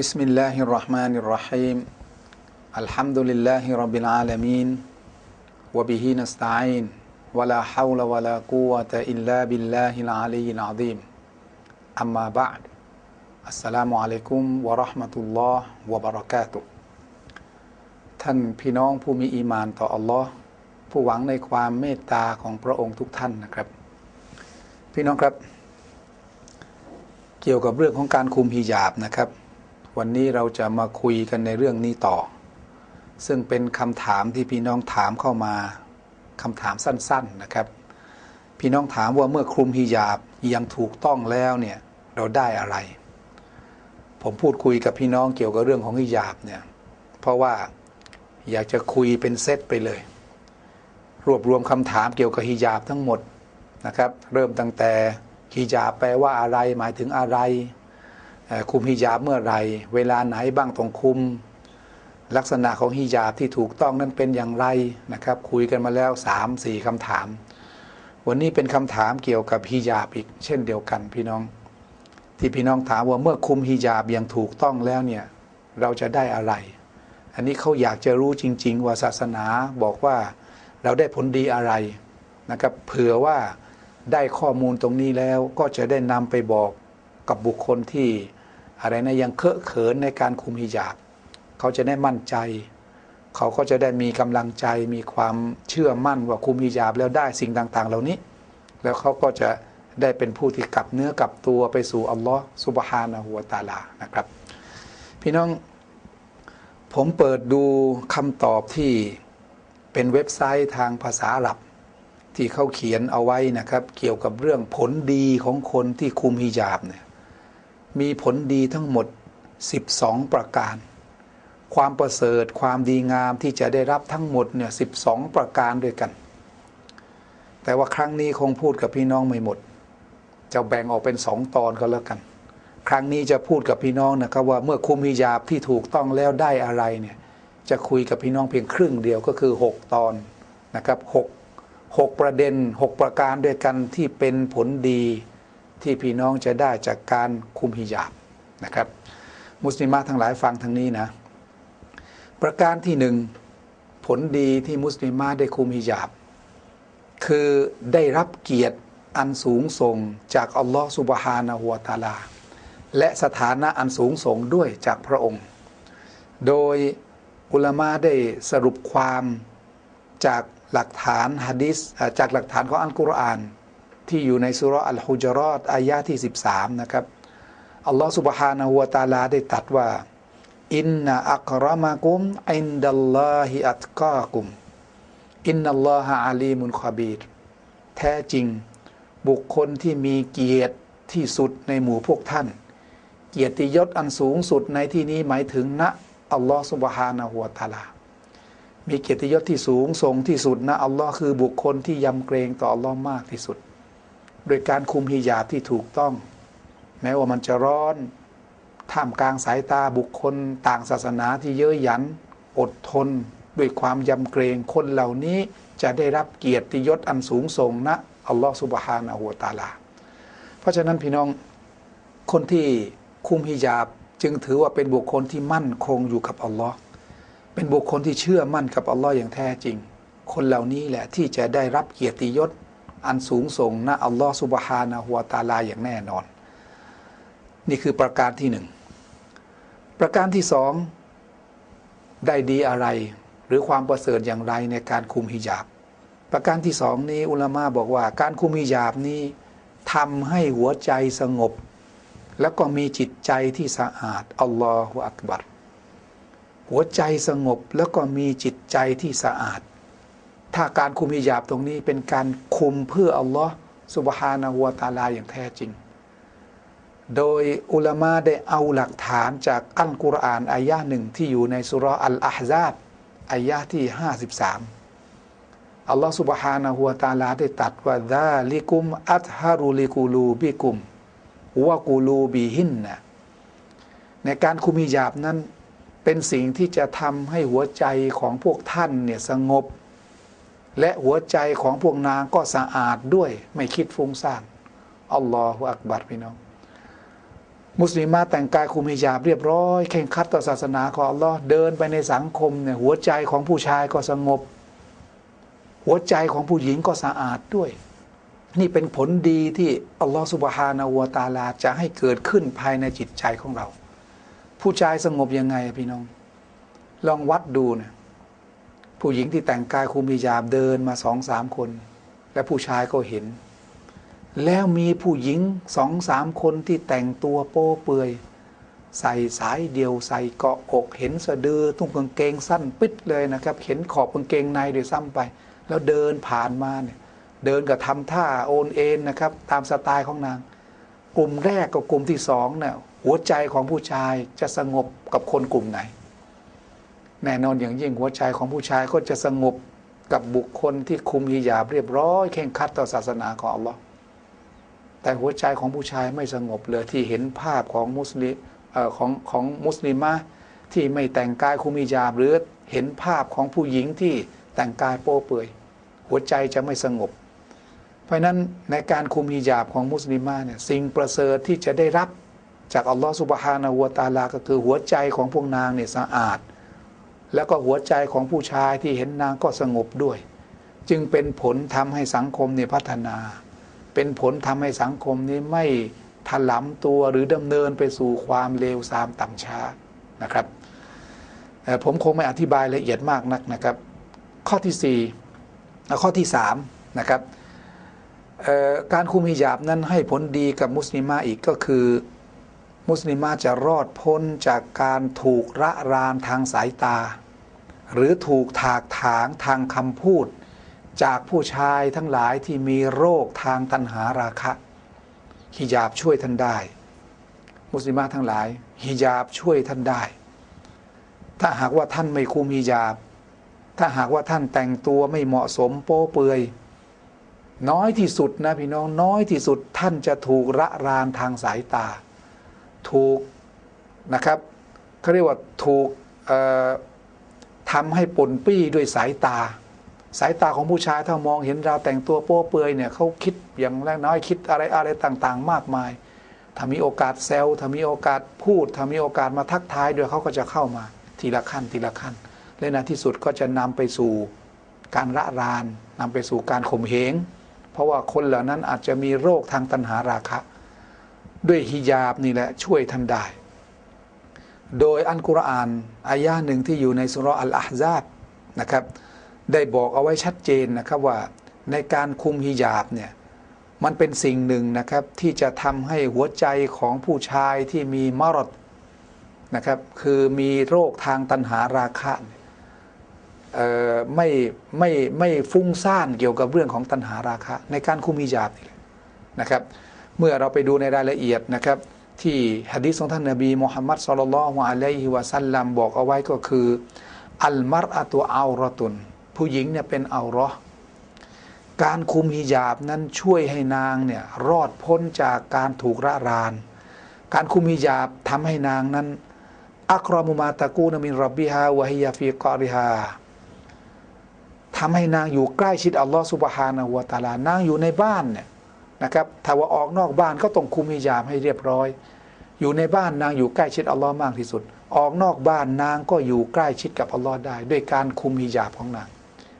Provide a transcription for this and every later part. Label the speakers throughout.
Speaker 1: بسم الله الرحمن الرحيم الحمد لله رب العالمين وبه نستعين ولا حول ولا قوة إلا بالله العلي العظيم أما بعد السلام عليكم ورحمة الله وبركاته ท่านพี่น้องผู้มีอีมานต่ออัลลอฮ์ผู้หวังในความเมตตาของพระองค์ทุกท่านนะครับ พี่น้องครับ เกี่ยวกับเรื่องของการคุมฮิญาบนะครับ วันนี้เราจะมาคุยกันในเรื่องนี้ต่อ ซึ่งเป็นคำถามที่พี่น้องถามเข้ามาคำถามสั้น ๆนะครับ พี่น้องถามว่าเมื่อคลุมฮิญาบยังถูกต้องแล้วเนี่ยเราได้อะไร ผมพูดคุยกับพี่น้องเกี่ยวกับเรื่องของฮิญาบเนี่ยเพราะว่าอยากจะคุยเป็นเซตไปเลย รวบรวมคำถามเกี่ยวกับฮิญาบทั้งหมดนะครับ เริ่มตั้งแต่ฮิญาบแปลว่าอะไรหมายถึงอะไร คุมฮิญาบเมื่อไรเวลาไหนบ้างต้องคุม ลักษณะของฮิญาบที่ถูกต้องนั้นเป็นอย่างไรนะครับ คุยกันมาแล้ว 3 4คำถาม วันนี้เป็นคำถามเกี่ยวกับฮิญาบอีก เช่นเดียวกันพี่น้อง ที่พี่น้องถามว่าเมื่อคุมฮิญาบอย่างถูกต้องแล้วเนี่ยเราจะได้อะไร อันนี้เขาอยากจะรู้จริง ๆ ว่าศาสนาบอกว่าเราได้ผลดีอะไรนะครับเผื่อว่าได้ข้อมูลตรงนี้แล้วก็จะได้นำไปบอกกับบุคคลที่ อะไรนะยังเคอะเขินในการคุมฮิญาบ เขาจะได้มั่นใจ เขาก็จะได้มีกำลังใจมีความเชื่อมั่นว่าคุมฮิญาบแล้วได้สิ่งต่าง ๆ เหล่านี้ แล้วเขาก็จะได้เป็นผู้ที่กลับเนื้อกลับตัวไปสู่อัลลอฮ์สุบฮานะฮูวตาลานะครับ พี่น้องผมเปิดดูคำตอบที่เป็นเว็บไซต์ทางภาษาอาหรับ ที่เขาเขียนเอาไว้นะครับ เกี่ยวกับเรื่องผลดีของคนที่คุมฮิญาบเนี่ย มีผลดีทั้งหมด 12 ประการ ความประเสริฐความดีงามที่จะได้รับทั้งหมดเนี่ย12ประการด้วยกัน แต่ว่าครั้งนี้คงพูดกับพี่น้องไม่หมด จะแบ่งออกเป็นสองตอนก็แล้วกัน ครั้งนี้จะพูดกับพี่น้องนะครับว่าเมื่อคุมฮิญาบที่ถูกต้องแล้วได้อะไรเนี่ยจะคุยกับพี่น้องเพียงครึ่งเดียวก็คือ 6 ตอนนะครับ6 6ประเด็น 6 ประการด้วยกันที่เป็นผลดี ที่พี่น้องจะได้จากการคุมฮิญาบนะครับ มุสลิมทั้งหลายฟังทางนี้นะ ประการที่หนึ่งผลดีที่มุสลิมได้คุมฮิญาบ คือได้รับเกียรติอันสูงส่งจากอัลลอฮฺสุบฮานะฮุวตาลา และสถานะอันสูงส่งด้วยจากพระองค์ โดยอุลามะได้สรุปความจากหลักฐานฮะดิษจากหลักฐานของอัลกุรอาน ที่อยู่ในสุรอัลฮุจรอตอายะที่ 13 นะครับ อัลลอฮฺสุบฮานะฮุวตาลาได้ตรัสว่า อินนาอัครมากุมอินดัลลอฮิอัตกากุม อินนัลลอฮะอาลีมุนคบีรแท้จริง บุคคลที่มีเกียรติที่สุดในหมู่พวกท่าน เกียรติยศอันสูงสุดในที่นี้หมายถึงณอัลลอฮฺสุบฮานะฮุวตาลามีเกียรติยศที่สูงส่งที่สุดนะอัลลอฮ์คือบุคคลที่ยำเกรงต่ออัลลอฮ์มากที่สุด โดยการคุมฮิญาบที่ถูกต้อง แม้ว่ามันจะร้อนท่ามกลางสายตาบุคคลต่างศาสนาที่เย้ยหยัน อดทน ด้วยความยำเกรงคนเหล่านี้จะได้รับเกียรติยศอันสูงส่งนะอัลลอฮ์สุบฮานะฮูวตาลา เพราะฉะนั้นพี่น้องคนที่คุมฮิญาบจึงถือว่าเป็นบุคคลที่มั่นคงอยู่กับอัลลอฮ์เป็นบุคคลที่เชื่อมั่นกับอัลลอฮ์อย่างแท้จริง คนเหล่านี้แหละที่จะได้รับเกียรติยศ อันสูงส่งนะอัลลอฮ์สุบฮานะฮุวตาลาอย่างแน่นอน นี่คือประการที่หนึ่งประการที่สองได้ดีอะไร หรือความประเสริฐอย่างไรในการคุมฮิญาบ ประการที่สองนี้อุลามะบอกว่า การคุมฮิญาบนี้ทำให้หัวใจสงบ แล้วก็มีจิตใจที่สะอาดอัลลอฮฺอักบัรหัวใจสงบแล้วก็มีจิตใจที่สะอาด ถ้าการคุมฮิญาบตรงนี้เป็นการคุมเพื่ออัลลอฮ์สุบฮานะฮุวตาลาอย่างแท้จริง โดยอุลามะได้เอาหลักฐานจากอัลกุรอานอายะหนึ่งที่อยู่ในสุรอัลอาฮซาบอายะที่ 53 อัลลอฮ์สุบฮานะฮุวตาลาได้ตัดว่าดาลิกุม อัตฮารุลิกูลูบิกุมวะกูลูบีหินนะในการคุมฮิญาบนั้นเป็นสิ่งที่จะทำให้หัวใจของพวกท่านเนี่ยสงบ และหัวใจของพวกนางก็สะอาดด้วย ไม่คิดฟุ้งซ่านอัลลอฮฺอักบัรพี่น้อง มุสลิมาแต่งกายคุมฮิญาบเรียบร้อยเข่งคัดต่อศาสนาของอัลลอฮ์เดินไปในสังคมเนี่ยหัวใจของผู้ชายก็สงบ หัวใจของผู้หญิงก็สะอาดด้วย นี่เป็นผลดีที่อัลลอฮ์สุบฮานาวตาลาจะให้เกิดขึ้นภายในจิตใจของเรา ผู้ชายสงบยังไงพี่น้อง ลองวัดดูเนะ ผู้หญิงที่แต่งกายคุมฮิญาบเดินมาสองสามคน และผู้ชายก็เห็น แล้วมีผู้หญิงสองสามคนที่แต่งตัวโป้เปือย ใส่สายเดียวใส่เกาะอกเห็นสะดือตุ้งกางเกงสั้นปิดเลยนะครับ เห็นขอบกางเกงในโดยซ้ำไป แล้วเดินผ่านมาเนี่ยเดินกับทำท่าโอนเอ็นนะครับตามสไตล์ของนาง กลุ่มแรกกับกลุ่มที่สองเนี่ยหัวใจของผู้ชายจะสงบกับคนกลุ่มไหน แน่นอนอย่างยิ่งหัวใจของผู้ชายก็จะสงบกับบุคคลที่คุมฮิญาบเรียบร้อยเข่งครัดต่อศาสนาของอัลลอฮ์แต่หัวใจของผู้ชายไม่สงบเลยที่เห็นภาพของมุสลิมของของมุสลิมะที่ไม่แต่งกายคุมฮิญาบหรือเห็นภาพของผู้หญิงที่แต่งกายโป๊เปื่อย หัวใจจะไม่สงบ เพราะนั้นในการคุมฮิญาบของมุสลิมาเนี่ยสิ่งประเสริฐที่จะได้รับจากอัลลอฮฺสุบฮานาหัวตาลาก็คือหัวใจของพวกนางเนี่ยสะอาด แล้วก็หัวใจของผู้ชายที่เห็นนางก็สงบด้วย จึงเป็นผลทำให้สังคมเนี่ยพัฒนา เป็นผลทำให้สังคมนี้ไม่ถลำตัวหรือดำเนินไปสู่ความเลวทรามต่ำช้านะครับผมคงไม่อธิบายละเอียดมากนักนะครับ ข้อที่สี่และข้อที่สามนะครับการคุมฮิญาบนั้นให้ผลดีกับมุสลิมาอีกก็คือ มุสลิมาจะรอดพ้นจากการถูกระรานทางสายตา หรือถูกถากถางทางคำพูด จากผู้ชายทั้งหลายที่มีโรคทางตัณหาราคะฮิญาบช่วยท่านได้ มุสลิมาทั้งหลายฮิญาบช่วยท่านได้ ถ้าหากว่าท่านไม่คุมฮิญาบ ถ้าหากว่าท่านแต่งตัวไม่เหมาะสมโป๊เปือยน้อยที่สุดนะพี่น้องน้อยที่สุดท่านจะถูกระรานทางสายตา ถูกนะครับเขาเรียกว่าถูกทำให้ปนปี้ด้วยสายตา สายตาของผู้ชายถ้ามองเห็นเราแต่งตัวโป๊เปือยเนี่ยเขาคิดอย่างแรกน้อยคิดอะไรอะไรต่างๆ มากมาย ถ้ามีโอกาสแซวถ้ามีโอกาสพูดถ้ามีโอกาสมาทักทายด้วยเขาก็จะเข้ามาทีละขั้นทีละขั้น และในที่สุดก็จะนำไปสู่การระรานนำไปสู่การข่มเหงเพราะว่าคนเหล่านั้นอาจจะมีโรคทางตัณหาราคะ ด้วยฮิญาบนี่แหละช่วยท่านได้ โดยอันกุรอานอายะหนึ่งที่อยู่ในสุราะห์อัลอาฮซาบนะครับได้บอกเอาไว้ชัดเจนนะครับว่าในการคุมฮิญาบเนี่ยมันเป็นสิ่งหนึ่งนะครับที่จะทำให้หัวใจของผู้ชายที่มีมรดนะครับคือมีโรคทางตัณหาราคะไม่ไม่ไม่ฟุ้งซ่านเกี่ยวกับเรื่องของตัณหาราคะ ในการคุมฮิญาบนี่แหละนะครับ เมื่อเราไปดูในรายละเอียดนะครับ ที่ฮะดีษของท่านนบีมุฮัมมัดสุลลัลลอฮุอะลัยฮิวะสัลลัมบอกเอาไว้ก็คืออัลมัรอะตุอัลรอตุน ผู้หญิงเนี่ยเป็นอัลรอฮ์การคุมฮิญาบนั้นช่วยให้นางเนี่ยรอดพ้นจากการถูกระราน การคุมฮิญาบทำให้นางนั้นอัครมุมาตะกูนมินรับบิฮาวะฮิยาฟีกอริฮาทำให้นางอยู่ใกล้ชิดอัลลอฮ์สุบฮานะฮูวตาลานางอยู่ในบ้านเนี่ย นะครับถ้าว่าออกนอกบ้านก็ต้องคุมฮิญาบให้เรียบร้อย อยู่ในบ้านนางอยู่ใกล้ชิดอัลลอฮ์มากที่สุด ออกนอกบ้านนางก็อยู่ใกล้ชิดกับอัลลอฮ์ได้ ด้วยการคุมฮิญาบของนาง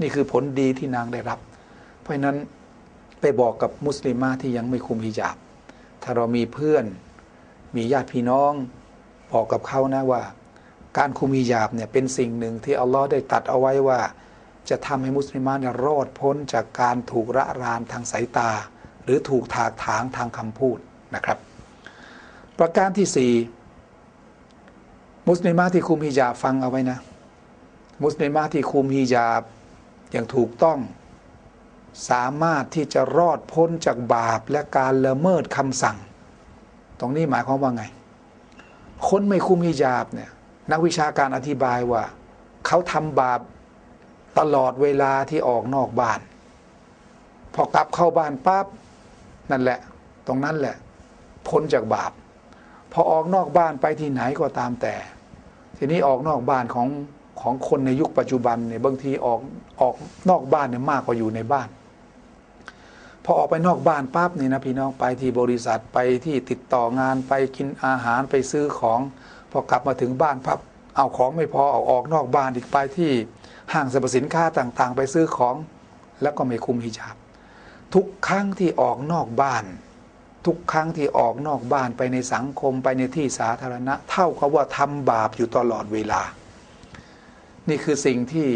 Speaker 1: นี่คือผลดีที่นางได้รับ เพราะฉะนั้นไปบอกกับมุสลิมาที่ยังไม่คุมฮิญาบ ถ้าเรามีเพื่อนมีญาติพี่น้องบอกกับเขานะว่า การคุมฮิญาบเนี่ยเป็นสิ่งหนึ่งที่อัลลอฮ์ได้ตัดเอาไว้ว่า จะทำให้มุสลิมาเนี่ยรอดพ้นจากการถูกระรานทางสายตา หรือถูกถากถางทางคำพูดนะครับ ประการที่สี่มุสลิมที่คุมฮิญาบฟังเอาไว้นะ มุสลิมที่คุมฮิญาบอย่างถูกต้องสามารถที่จะรอดพ้นจากบาปและการละเมิดคำสั่ง ตรงนี้หมายความว่าไง คนไม่คุมฮิญาบเนี่ยนักวิชาการอธิบายว่า เขาทำบาปตลอดเวลาที่ออกนอกบ้าน พอกลับเข้าบ้านปั๊บ นั่นแหละ ตรงนั้นแหละ พ้นจากบาป พอออกนอกบ้านไปที่ไหนก็ตามแต่ ทีนี้ออกนอกบ้านของของคนในยุคปัจจุบันเนี่ยบางทีออกออกนอกบ้านเนี่ยมากกว่าอยู่ในบ้าน พอออกไปนอกบ้านปั๊บนี่นะพี่น้องไปที่บริษัทไปที่ติดต่องานไปกินอาหารไปซื้อของ พอกลับมาถึงบ้านปั๊บเอาของไม่พอเอาออกนอกบ้านอีกไปที่ห้างสรรพสินค้าต่างๆ ไปซื้อของ แล้วก็ไม่คุมฮิญาบ ทุกครั้งที่ออกนอกบ้าน ทุกครั้งที่ออกนอกบ้านไปในสังคมไปในที่สาธารณะ เท่ากับว่าทำบาปอยู่ตลอดเวลา นี่คือสิ่งที่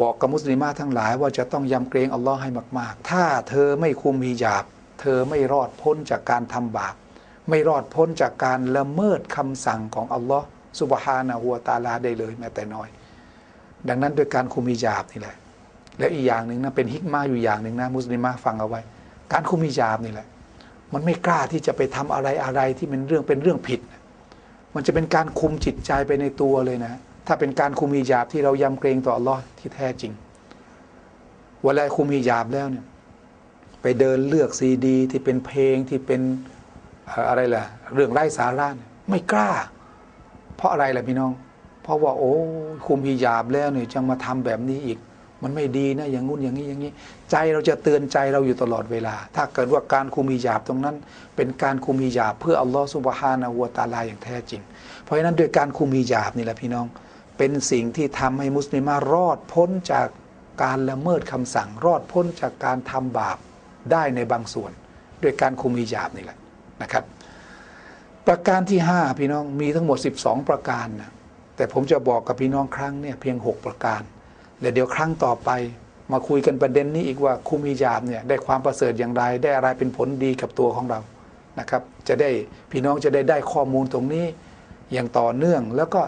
Speaker 1: บอกกับมุสลิมาทั้งหลายว่าจะต้องยำเกรงอัลลอฮ์ให้มาก ๆ ถ้าเธอไม่คุมฮิญาบ เธอไม่รอดพ้นจากการทำบาป ไม่รอดพ้นจากการละเมิดคำสั่งของอัลลอฮ์สุบฮานะฮัวตาลาได้เลยแม้แต่น้อย ดังนั้นโดยการคุมฮิญาบนี่แหละ และอีกอย่างหนึ่งนะเป็นฮิกมาอยู่อย่างหนึ่งนะมุสลิมาฟังเอาไว้ การคุมฮิญาบนี่แหละ มันไม่กล้าที่จะไปทำอะไรอะไรที่เป็นเรื่องเป็นเรื่องผิด มันจะเป็นการคุมจิตใจไปในตัวเลยนะ ถ้าเป็นการคุมฮิญาบที่เรายำเกรงต่ออัลลอฮ์ที่แท้จริงเวลาคุมฮิญาบแล้วเนี่ยไปเดินเลือกซีดี ที่เป็นเพลงที่เป็นอะไรล่ะ เรื่องไร้สาระไม่กล้า เพราะอะไรล่ะพี่น้อง เพราะว่าโอ้คุมฮิญาบแล้วเนี่ยจังมาทำแบบนี้อีก มันไม่ดีนะอย่างงู้นอย่างนี้อย่างนี้ ใจเราจะเตือนใจเราอยู่ตลอดเวลา ถ้าเกิดว่าการคุมฮิญาบตรงนั้น เป็นการคุมฮิญาบเพื่ออัลลอฮฺสุบฮานะฮูวตาลาอย่างแท้จริง เพราะฉะนั้นโดยการคุมฮิญาบนี่แหละพี่น้อง เป็นสิ่งที่ทำให้มุสลิมารอดพ้นจากการละเมิดคำสั่งรอดพ้นจากการทำบาปได้ในบางส่วน ด้วยการคุมฮิญาบนี่แหละนะครับ ประการที่ 5 พี่น้องมีทั้งหมด 12 ประการนะแต่ผมจะบอกกับพี่น้องครั้งเนี่ยเพียง 6 ประการ และเดี๋ยวครั้งต่อไป มาคุยกันประเด็นนี้อีกว่าคุมฮิญาบเนี่ยได้ความประเสริฐอย่างไร ได้อะไรเป็นผลดีกับตัวของเรานะครับ จะได้พี่น้องจะได้ได้ข้อมูลตรงนี้อย่างต่อเนื่อง แล้วก็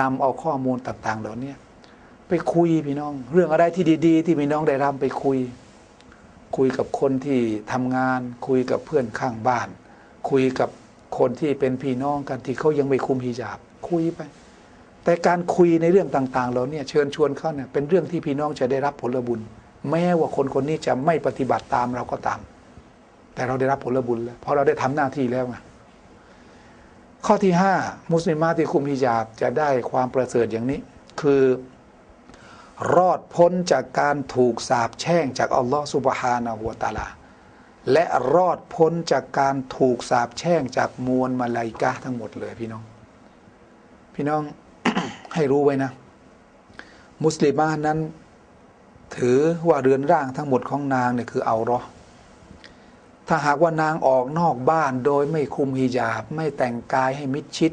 Speaker 1: นำเอาข้อมูลต่างๆ เหล่านี้ไปคุยพี่น้อง เรื่องอะไรที่ดี ๆ ที่พี่น้องได้รับไปคุย คุยกับคนที่ทำงาน คุยกับเพื่อนข้างบ้าน คุยกับคนที่เป็นพี่น้องกันที่เขายังไม่คุมฮิญาบคุยไป แต่การคุยในเรื่องต่างๆเราเนี่ยเชิญชวนเขาเนี่ยเป็นเรื่องที่พี่น้องจะได้รับผลบุญ แม้ว่าคนคนนี้จะไม่ปฏิบัติตามเราก็ตาม แต่เราได้รับผลบุญแล้วเพราะเราได้ทำหน้าที่แล้วไงข้อที่ห้ามุสลิมาที่คุมฮิญาบจะได้ความประเสริฐอย่างนี้ คือ รอดพ้นจากการถูกสาปแช่งจากอัลลอฮฺสุบฮานะฮูวตาลา และรอดพ้นจากการถูกสาปแช่งจากมวลมาลาอิกะห์ทั้งหมดเลยพี่น้อง พี่น้อง ให้รู้ไว้นะ มุสลิมานั้น ถือว่าเรือนร่างทั้งหมดของนางเนี่ยคือเอารอฮ์ถ้าหากว่านางออกนอกบ้านโดยไม่คุมฮิญาบ ไม่แต่งกายให้มิดชิด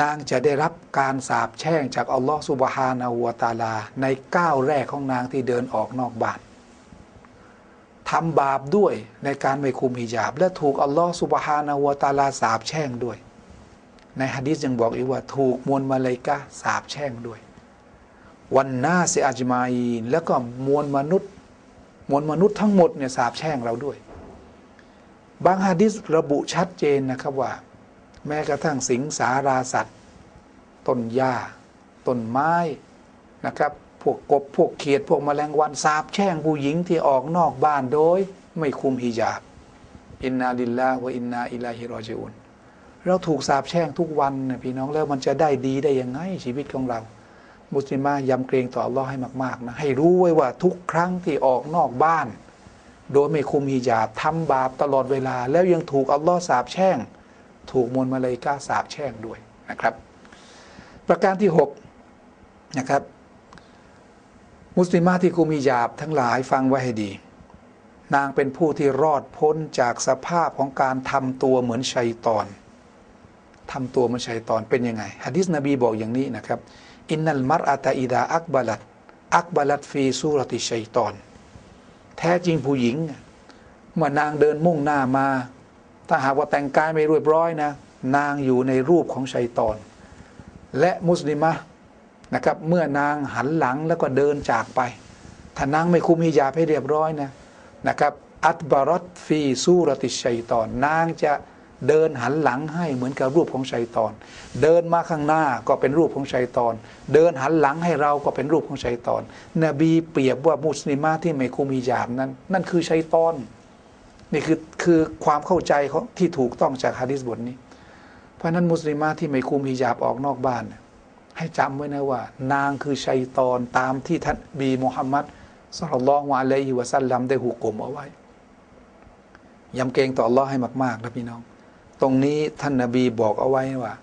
Speaker 1: นางจะได้รับการสาปแช่งจากอัลลอฮฺสุบฮานาหูวตาลา ในก้าวแรกของนางที่เดินออกนอกบ้านทำบาปด้วยในการไม่คุมฮิญาบ และถูกอัลลอฮฺสุบฮานาหูวตาลาสาปแช่งด้วย ในฮะดิษยังบอกอีกว่า ถูกมวลมาเลายกะสาปแช่งด้วย วันหน้าเซอาจมาอีนแล้วก็มวลมนุษย์ มวลมนุษย์ทั้งหมดเนี่ยสาปแช่งเราด้วย บางฮะดิษระบุชัดเจนนะครับว่า แม้กระทั่งสิงสาราสัตว์ต้นหญ้าต้นไม้นะครับพวกกบพวกเขียดพวกแมลงวันสาบแช่งผู้หญิงที่ออกนอกบ้านโดย ไม่คุมฮิญาบ อินนาลิลลาฮ์วะอินนาอิลาฮิรอจิอุน เราถูกสาบแช่งทุกวันนะพี่น้องแล้วมันจะได้ดีได้ยังไงชีวิตของเรา มุสลิมายำเกรงต่ออัลลอฮ์ให้มากๆนะให้รู้ไว้ว่าทุกครั้งที่ออกนอกบ้าน โดยไม่คุมฮิญาบทำบาปตลอดเวลา แล้วยังถูกอัลลอฮ์สาบแช่ง ถูกมวลมาเลยกาสาบแช่งด้วยนะครับ ประการที่6นะครับมุสลิมาที่คุมฮิญาบทั้งหลายฟังไว้ให้ดี นางเป็นผู้ที่รอดพ้นจากสภาพของการทำตัวเหมือนชัยตอน ทำตัวเหมือนชัยตอนเป็นยังไงฮะดิษนบีบอกอย่างนี้นะครับอินนัลมัรอะตาอิดาอักบาลัดอักบาลัดฟีซูรติชัยตอน แท้จริงผู้หญิง เมื่อนางเดินมุ่งหน้ามา ถ้าหากว่าแต่งกายไม่เรียบร้อยนะ นางอยู่ในรูปของชัยตอน และมุสลิมะนะครับเมื่อนางหันหลังแล้วก็เดินจากไป ถ้านางไม่คุมฮิญาบให้เรียบร้อยนะนะครับอัตบารอตฟีซูรติชัยตอน นางจะ เดินหันหลังให้เหมือนกับรูปของชัยตอน เดินมาข้างหน้าก็เป็นรูปของชัยตอน เดินหันหลังให้เราก็เป็นรูปของชัยตอน นบีเปรียบว่ามุสลิมาที่ไม่คุมฮิญาบนั้น นั่นคือชัยตอน นี่คือคือความเข้าใจของที่ถูกต้องจากฮะดิษบทนี้ เพราะนั้นมุสลิมาที่ไม่คุมฮิญาบออกนอกบ้าน ให้จำไว้นะว่า นางคือชัยตอนตามที่ท่านบีมุฮัมมัดสัลลัลลอฮุอะลัยฮิวะซัลลัมได้หุกกลมเอาไว้ยำเกรงต่ออัลลอฮ์ให้มากๆนะพี่น้อง ตรงนี้ท่านนาบีบอกเอาไว้ว่า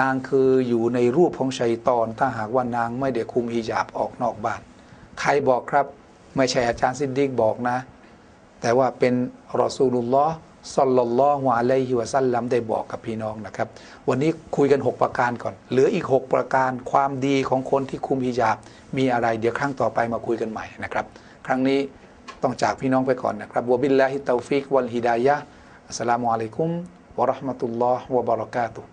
Speaker 1: นางคืออยู่ในรูปของชัยตอน ถ้าหากว่านางไม่ได้คุมฮิญาบออกนอกบ้าน ใครบอกครับ ไม่ใช่อาจารย์ซิดดิกบอกนะ แต่ว่าเป็นรอซูลุลลอฮ์สัลลัลลอฮุอะลัยฮิวะซัลลัมได้บอกกับพี่น้องนะครับ วันนี้คุยกัน 6 ประการก่อน เหลืออีก 6 ประการความดีของคนที่คุมฮิญาบ มีอะไรเดี๋ยวครั้งต่อไปมาคุยกันใหม่นะครับ ครั้งนี้ต้องจากพี่น้องไปก่อนนะครับวบิลลาฮิตตอฟิกวัลฮิดายะอัสสลามุอะลัยกุม วะเ